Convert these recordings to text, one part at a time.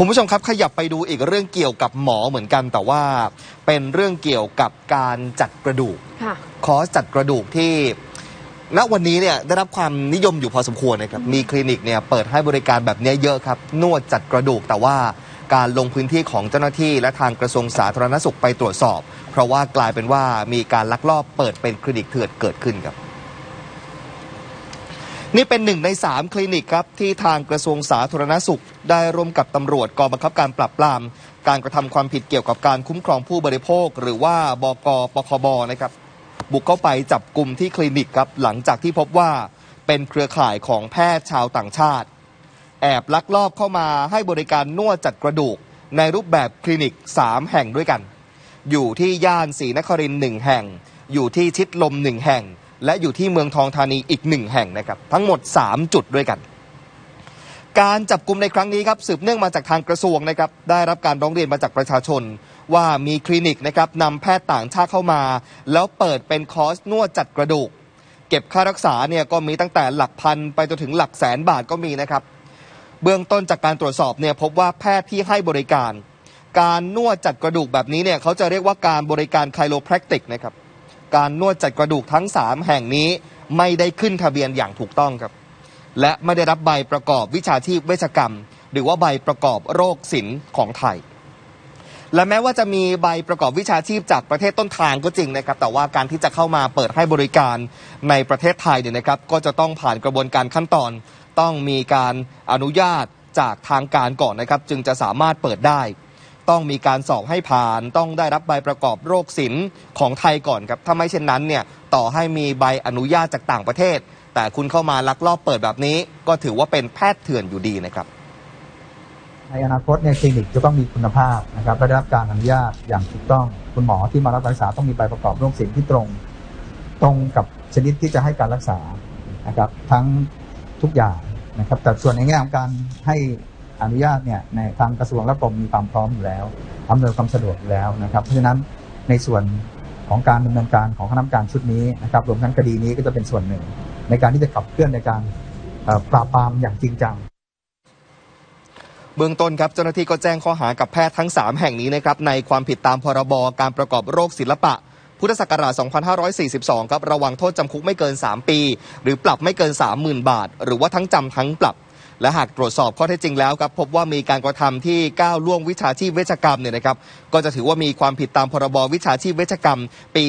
คุณผู้ชมครับขยับไปดูอีกเรื่องเกี่ยวกับหมอเหมือนกัน แต่ว่าเป็นเรื่องเกี่ยวกับการจัดกระดูกค่ะคอร์สจัดกระดูกที่ณวันนี้เนี่ยได้รับความนิยมอยู่พอสมควรนะครับมีคลินิกเนี่ยเปิดให้บริการแบบนี้เยอะครับ นวดจัดกระดูกแต่ว่าการลงพื้นที่ของเจ้าหน้าที่และทางกระทรวงสาธารณสุขไปตรวจสอบ เพราะว่ากลายเป็นว่ามีการลักลอบเปิดเป็นคลินิกเถื่อนเกิดขึ้นครับ นี่เป็นหนึ่งในสามคลินิกครับ ที่ทางกระทรวงสาธารณสุข ได้ร่วมกับตำรวจกองบังคับการปราบปราม การกระทำความผิดเกี่ยวกับการคุ้มครองผู้บริโภค หรือว่าบกปคบนะครับ บุกเข้าไปจับกลุ่มที่คลินิกครับหลังจากที่พบว่าเป็นเครือข่ายของแพทย์ชาวต่างชาติ แอบลักลอบเข้ามาให้บริการนวดจัดกระดูก ในรูปแบบคลินิก 3 แห่งด้วยกัน อยู่ที่ย่านศรีนครินทร์หนึ่งแห่ง อยู่ที่ชิดลมหนึ่งแห่ง และอยู่ที่เมืองทองธานีอีกหนึ่งแห่งนะครับทั้งหมด 3 จุดด้วยกัน การจับกลุ่มในครั้งนี้ครับสืบเนื่องมาจากทางกระทรวงนะครับได้รับการร้องเรียนมาจากประชาชน ว่ามีคลินิกนะครับนำแพทย์ต่างชาติเข้ามา แล้วเปิดเป็นคอร์สนวดจัดกระดูก เก็บค่ารักษาเนี่ยก็มีตั้งแต่หลักพันไปจนถึงหลักแสนบาทก็มีนะครับเบื้องต้นจากการตรวจสอบเนี่ยพบว่าแพทย์ที่ให้บริการ การนวดจัดกระดูกแบบนี้เนี่ยเขาจะเรียกว่าการบริการไคลโลแพคติกนะครับ การนวดจัดกระดูกทั้ง 3 แห่งนี้ไม่ได้ขึ้นทะเบียนอย่างถูกต้องครับ และไม่ได้รับใบประกอบวิชาชีพเวชกรรม หรือว่าใบประกอบโรคศิลป์ของไทย และแม้ว่าจะมีใบประกอบวิชาชีพจากประเทศต้นทางก็จริงนะครับ แต่ว่าการที่จะเข้ามาเปิดให้บริการในประเทศไทยเนี่ยนะครับ ก็จะต้องผ่านกระบวนการขั้นตอน ต้องมีการอนุญาตจากทางการก่อนนะครับ จึงจะสามารถเปิดได้ ต้องมีการสอบให้ผ่าน ต้องได้รับใบประกอบโรคศิลป์ของไทยก่อนครับถ้าไม่เช่นนั้นเนี่ยต่อให้มีใบอนุญาตจากต่างประเทศ แต่คุณเข้ามาลักลอบเปิดแบบนี้ ก็ถือว่าเป็นแพทย์เถื่อนอยู่ดีนะครับ ในอนาคตเนี่ยคลินิกจะต้องมีคุณภาพนะครับได้รับการอนุญาตอย่างถูกต้องคุณหมอที่มารับรักษาต้องมีใบประกอบโรคศิลป์ที่ตรง ตรงกับชนิดที่จะให้การรักษานะครับทั้งทุกอย่างนะครับแต่ส่วนในแง่ของการให้ อนุญาตเนี่ยในทางกระทรวงและกรมมีความพร้อมอยู่แล้วอำนวยความสะดวกอยู่แล้วนะครับ เพราะฉะนั้นในส่วนของการดำเนินการของคณะกรรมการชุดนี้นะครับรวมทั้งคดีนี้ก็จะเป็นส่วนหนึ่ง ในการที่จะขับเคลื่อนในการปราบปรามอย่างจริงจังเบื้องต้นครับเจ้าหน้าที่ก็แจ้งข้อหากับแพทย์ทั้ง 3 แห่งนี้นะครับในความผิดตามพรบการประกอบโรคศิลปะ พุทธศักราช 2542 ครับระวังโทษจำคุกไม่เกิน 3 ปี หรือปรับไม่เกิน 30,000 บาท หรือว่าทั้งจำทั้งปรับ และหากตรวจสอบข้อเท็จจริงแล้วครับพบว่ามีการกระทำที่ก้าวล่วงวิชาชีพเวชกรรมเนี่ยนะครับก็จะถือว่ามีความผิดตามพรบวิชาชีพเวชกรรม ปี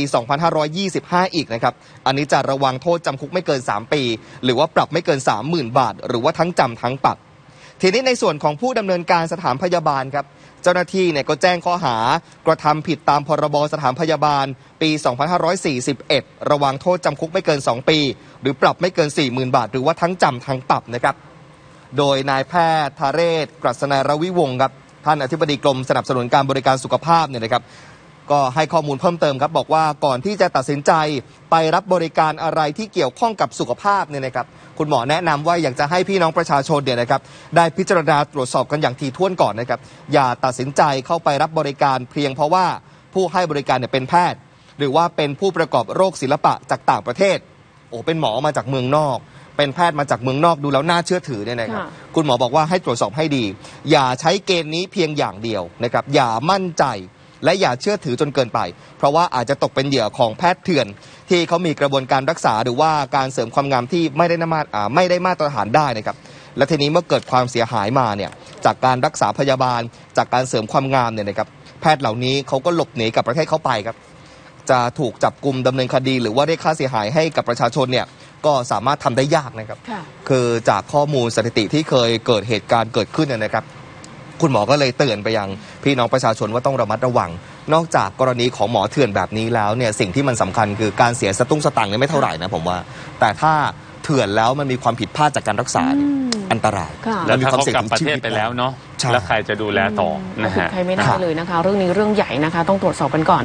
2525 อีกนะครับอันนี้จะระวังโทษจำคุกไม่เกิน 3 ปี หรือว่าปรับไม่เกิน 30,000 บาท หรือว่าทั้งจำทั้งปรับทีนี้ในส่วนของผู้ดำเนินการสถานพยาบาลครับเจ้าหน้าที่เนี่ยก็แจ้งข้อหากระทำผิดตามพรบสถานพยาบาล ปี 2541 ระวังโทษจำคุกไม่เกิน 2 ปี หรือปรับไม่เกิน 40,000 บาท หรือว่าทั้งจำทั้งปรับนะครับ โดยนายแพทย์ทาเรศกรัศนารวิวงศ์ครับท่านอธิบดีกรมสนับสนุนการบริการสุขภาพเนี่ยนะครับก็ให้ข้อมูลเพิ่มเติมครับบอกว่าก่อนที่จะตัดสินใจไปรับบริการอะไรที่เกี่ยวข้องกับสุขภาพเนี่ยนะครับคุณหมอแนะนำว่าอยากจะให้พี่น้องประชาชนเนี่ยนะครับได้พิจารณาตรวจสอบกันอย่างถี่ถ้วนก่อนนะครับอย่าตัดสินใจเข้าไปรับบริการเพียงเพราะว่าผู้ให้บริการเนี่ยเป็นแพทย์ หรือว่าเป็นผู้ประกอบโรคศิลปะจากต่างประเทศโอ้เป็นหมอมาจากเมืองนอก เป็นแพทย์มาจากเมืองนอกดูแล้วน่าเชื่อถือเนี่ยนะครับค่ะคุณหมอบอกว่าให้ตรวจสอบให้ดี อย่าใช้เกณฑ์นี้เพียงอย่างเดียวนะครับ อย่ามั่นใจและอย่าเชื่อถือจนเกินไป เพราะว่าอาจจะตกเป็นเหยื่อของแพทย์เถื่อน ที่เขามีกระบวนการรักษาหรือว่าการเสริมความงามที่ไม่ได้มาตรอ่าไม่ได้มาตรฐานได้นะครับ และทีนี้เมื่อเกิดความเสียหายมาเนี่ยจากการรักษาพยาบาล จากการเสริมความงามเนี่ยนะครับแพทย์เหล่านี้เขาก็หลบหนีกลับประเทศเขาไปครับ จะถูกจับกลุ่มดำเนินคดี หรือว่าได้ค่าเสียหายให้กับประชาชนเนี่ย ก็สามารถทำได้ยากนะครับค่ะคือจากข้อมูลสถิติที่เคยเกิดเหตุการณ์เกิดขึ้นเนยนะครับ คุณหมอก็เลยเตือนไปยังพี่น้องประชาชนว่าต้องระมัดระวัง นอกจากกรณีของหมอเถื่อนแบบนี้แล้วเนี่ยสิ่งที่มันสำคัญคือการเสียสตุ้งสตังค์เนี่ยไม่เท่าไหร่นะผมว่า แต่ถ้าเถื่อนแล้วมันมีความผิดพลาดจากการรักษาเนี่ยอืมอันตรายค่ะแล้วมีถ้าความเขาเสี่ยงกลับถึงประชีเทวิศตไปแล้วเนาะใช่แล้วใครจะดูแลต่อมนะเอาผิดฮะใครไม่ได้เลยนะคะ เรื่องนี้เรื่องใหญ่นะคะ ต้องตรวจสอบกันก่อน